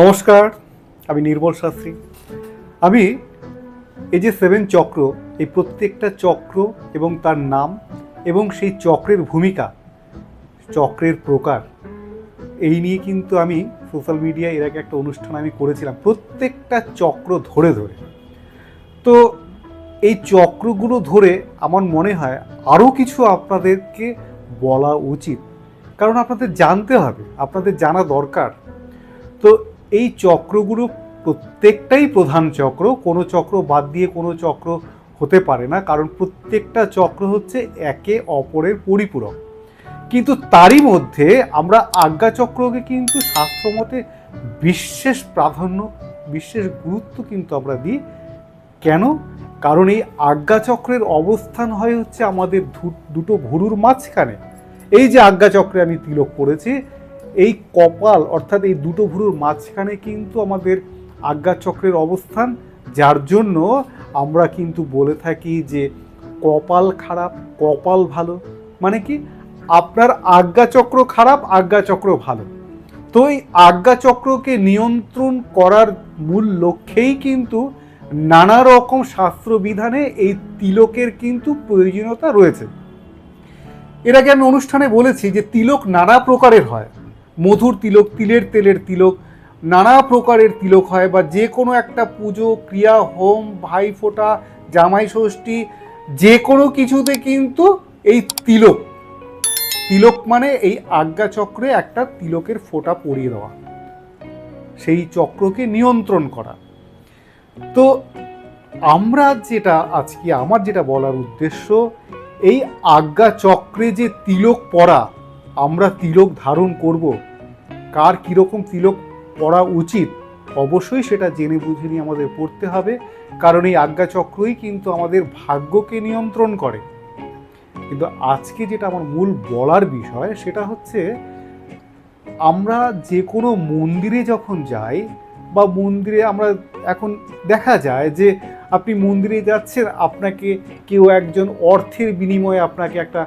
নমস্কার, আমি নির্মল শাস্ত্রী। আমি এই যে সেভেন চক্র, এই প্রত্যেকটা চক্র এবং তার নাম এবং সেই চক্রের ভূমিকা, চক্রের প্রকার, এই নিয়ে কিন্তু আমি সোশ্যাল মিডিয়ায় এর আগে একটা অনুষ্ঠান আমি করেছিলাম, প্রত্যেকটা চক্র ধরে ধরে। তো এই চক্রগুলো ধরে আমার মনে হয় আরও কিছু আপনাদেরকে বলা উচিত, কারণ আপনাদের জানতে হবে, আপনাদের জানা দরকার। তো এই চক্রগুলো প্রত্যেকটাই প্রধান চক্র, কোনো চক্র বাদ দিয়ে কোনো চক্র হতে পারে না, কারণ প্রত্যেকটা চক্র হচ্ছে একে অপরের পরিপূরক। কিন্তু তারই মধ্যে আমরা আজ্ঞা চক্রকে কিন্তু শাস্ত্রমতে বিশেষ প্রাধান্য, বিশেষ গুরুত্ব কিন্তু আমরা দিই। কেন? কারণ এই আজ্ঞা চক্রের অবস্থান হয় হচ্ছে আমাদের দুটো ভুরুর মাঝখানে। এই যে আজ্ঞা চক্রে আমি তিলক পড়েছি এই কপাল, অর্থাৎ এই দুটো ভুরুর মাঝখানে কিন্তু আমাদের আজ্ঞা চক্রের অবস্থান, যার জন্য আমরা কিন্তু বলে থাকি যে কপাল খারাপ, কপাল ভালো। মানে কি? আপনার আজ্ঞা চক্র খারাপ, আজ্ঞা চক্র ভালো। তো এই আজ্ঞা চক্রকে নিয়ন্ত্রণ করার মূল লক্ষ্যেই কিন্তু নানা রকম শাস্ত্রবিধানে এই তিলকের কিন্তু প্রয়োজনীয়তা রয়েছে। এর আগে আমি অনুষ্ঠানে বলেছি যে তিলক নানা প্রকারের হয়। মধুর তিলক, তিলের তেলের তিলক, নানা প্রকারের তিলক হয় বা যে কোনো একটা পুজো, ক্রিয়া, হোম ভাইফোঁটা জামাই ষষ্ঠী, যে কোনো কিছুতে কিন্তু এই তিলক। তিলক মানে এই আজ্ঞা চক্রে একটা তিলকের ফোঁটা পরিয়ে দেওয়া। সেই চক্রকে নিয়ন্ত্রণ করা। তো আমরা যেটা আজকে, আমার যেটা বলার উদ্দেশ্য, এই আজ্ঞা চক্রে যে তিলক পরা আমরা তিলক ধারণ করব। কার কীরকম তিলক পরা উচিত? অবশ্যই সেটা জেনে বুঝে নিয়ে আমাদের পড়তে হবে। কারণ এই আজ্ঞাচক্রই কিন্তু আমাদের ভাগ্যকে নিয়ন্ত্রণ করে। কিন্তু আজকে যেটা আমার মূল বলার বিষয়, সেটা হচ্ছে আমরা যে কোনো মন্দিরে যখন যাই বা মন্দিরে আমরা এখন দেখা যায় যে আপনি মন্দিরে যাচ্ছেন, আপনাকে কেউ একজন অর্থের বিনিময়ে আপনাকে একটা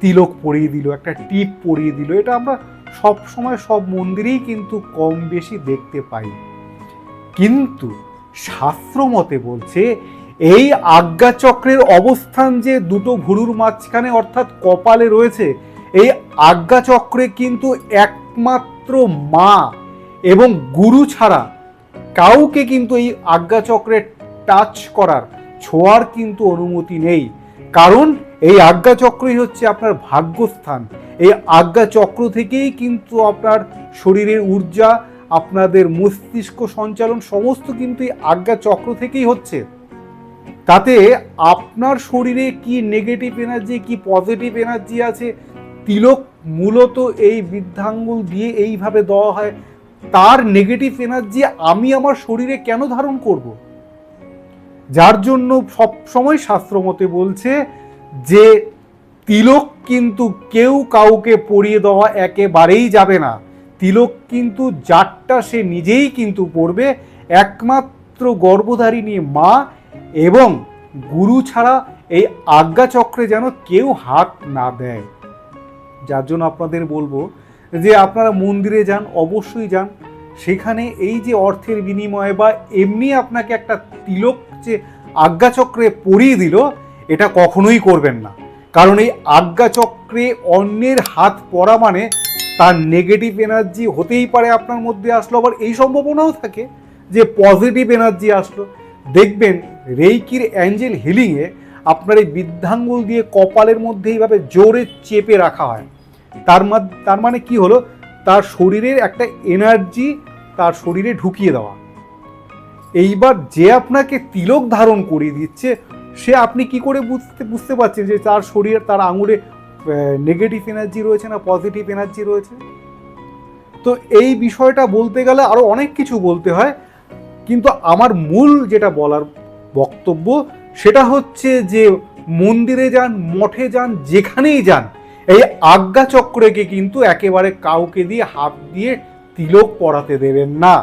তিলক পরিয়ে দিল, একটা টিপ পরিয়ে দিল। এটা আমরা সব সময় সব মন্দিরেই কিন্তু কম বেশি দেখতে পাই। কিন্তু শাস্ত্র মতে বলছে, এই আজ্ঞা চক্রের অবস্থান যে দুটো ভুরুর মাঝখানে অর্থাৎ কপালে রয়েছে, এই আজ্ঞা চক্রে কিন্তু একমাত্র মা এবং গুরু ছাড়া কাউকে কিন্তু এই আজ্ঞা চক্রে টাচ করার, ছোঁয়ার কিন্তু অনুমতি নেই। কারণ এই আজ্ঞা চক্রই হচ্ছে আপনার ভাগ্যস্থান। এই আজ্ঞা চক্র থেকেই কিন্তু আপনার শরীরের ঊর্জা, আপনাদের মস্তিষ্ক সঞ্চালন সমস্ত কিন্তু এই আজ্ঞা চক্র থেকেই হচ্ছে। তাতে আপনার শরীরে কি নেগেটিভ এনার্জি কি পজিটিভ এনার্জি আছে, তিলক মূলত এই বৃদ্ধাঙ্গুল দিয়ে এইভাবে দেওয়া হয়। তার নেগেটিভ এনার্জি আমি আমার শরীরে কেন ধারণ করব? যার জন্য সব সময় শাস্ত্রমতে বলছে যে তিলক কিন্তু কেউ কাউকে পরিয়ে দেওয়া একেবারেই যাবে না। তিলক কিন্তু যারটা সে নিজেই কিন্তু পড়বে একমাত্র গর্ভধারিণী মা এবং গুরু ছাড়া এই আজ্ঞা চক্রে যেন কেউ হাত না দেয়। যার জন্য আপনাদের বলব যে আপনারা মন্দিরে যান, অবশ্যই যান। সেখানে এই যে অর্থের বিনিময়ে বা এমনি আপনাকে একটা তিলক যে আজ্ঞাচক্রে পরিয়ে দিল এটা কখনোই করবেন না। কারণ এই আজ্ঞাচক্রে অন্যের হাত পড়া মানে তার নেগেটিভ এনার্জি হতেই পারে আপনার মধ্যে আসলো। আবার এই সম্ভাবনাও থাকে যে পজিটিভ এনার্জি আসলো। দেখবেন রেইকির অ্যাঞ্জেল হিলিংয়ে আপনার এই বৃদ্ধাঙ্গুল দিয়ে কপালের মধ্যে এইভাবে জোরে চেপে রাখা হয়। তার তার মানে কি হলো? তার শরীরের একটা এনার্জি তার শরীরে ঢুকিয়ে দেওয়া। এইবার যে আপনাকে তিলক ধারণ করিয়ে দিচ্ছে সে আপনি কি করে বুঝতে বুঝতে পারছেন যে তার শরীরে, তার আঙুলে নেগেটিভ এনার্জি রয়েছে না পজিটিভ এনার্জি রয়েছে? তো এই বিষয়টা বলতে গেলে আরও অনেক কিছু বলতে হয়, কিন্তু আমার মূল যেটা বলার বক্তব্য সেটা হচ্ছে যে মন্দিরে যান, মঠে যান, যেখানেই যান, এই আজ্ঞা চক্রকে কিন্তু একেবারে কাউকে দিয়ে হাত দিয়ে তিলক পরাতে দেবেন না।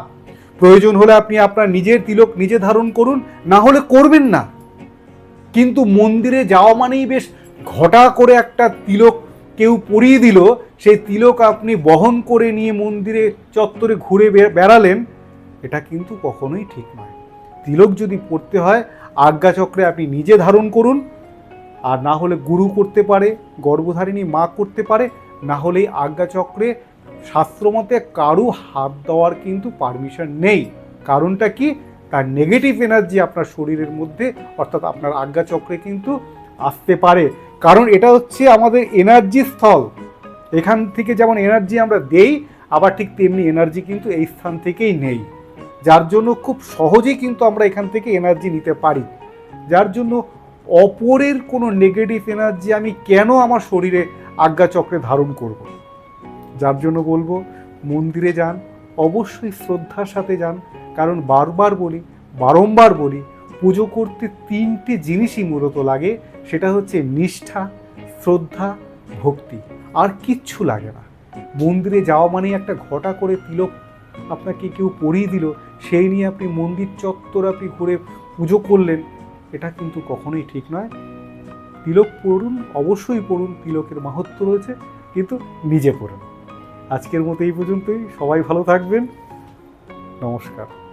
প্রয়োজন হলে আপনি আপনার নিজের তিলক নিজে ধারণ করুন, না হলে করবেন না। কিন্তু মন্দিরে যাওয়া মানেই বেশ ঘটা করে একটা তিলক কেউ পরিয়ে দিল। সেই তিলক আপনি বহন করে নিয়ে মন্দিরে চত্বরে ঘুরে বেড়ালেন, এটা কিন্তু কখনোই ঠিক নয়। তিলক যদি পড়তে হয়, আজ্ঞাচক্রে আপনি নিজে ধারণ করুন, আর না হলে গুরু করতে পারে, গর্ভধারিণী মা করতে পারে, না হলে আজ্ঞাচক্রে শাস্ত্রমতে কারু হাত দেওয়ার কিন্তু পারমিশন নেই। কারণটা কি? তার নেগেটিভ এনার্জি আপনার শরীরের মধ্যে, অর্থাৎ আপনার আজ্ঞাচক্রে কিন্তু আসতে পারে। কারণ এটা হচ্ছে আমাদের এনার্জি স্থল। এখান থেকে যেমন এনার্জি আমরা দেই, আবার ঠিক তেমনি এনার্জি কিন্তু এই স্থান থেকেই নেই। যার জন্য খুব সহজেই কিন্তু আমরা এখান থেকে এনার্জি নিতে পারি। যার জন্য অপরের কোনো নেগেটিভ এনার্জি আমি কেন আমার শরীরে আজ্ঞাচক্রে ধারণ করব। যার জন্য বলব, মন্দিরে যান, অবশ্যই শ্রদ্ধার সাথে যান। কারণ বারবার বলি, বারংবার বলি, পুজো করতে তিনটে জিনিসই মূলত লাগে, সেটা হচ্ছে নিষ্ঠা, শ্রদ্ধা, ভক্তি। আর কিচ্ছু লাগে না। মন্দিরে যাওয়া মানে একটা ঘটা করে তিলক আপনাকে কেউ পরিয়ে দিল, সেই নিয়ে আপনি মন্দির চত্বর আপনি ঘুরে পুজো করলেন, এটা কিন্তু কখনোই ঠিক নয়। তিলক পড়ুন, অবশ্যই পড়ুন, তিলকের মাহাত্ম রয়েছে, কিন্তু নিজে পড়ুন। আজকের মতো এই পর্যন্তই, সবাই ভালো থাকবেন। নমস্কার।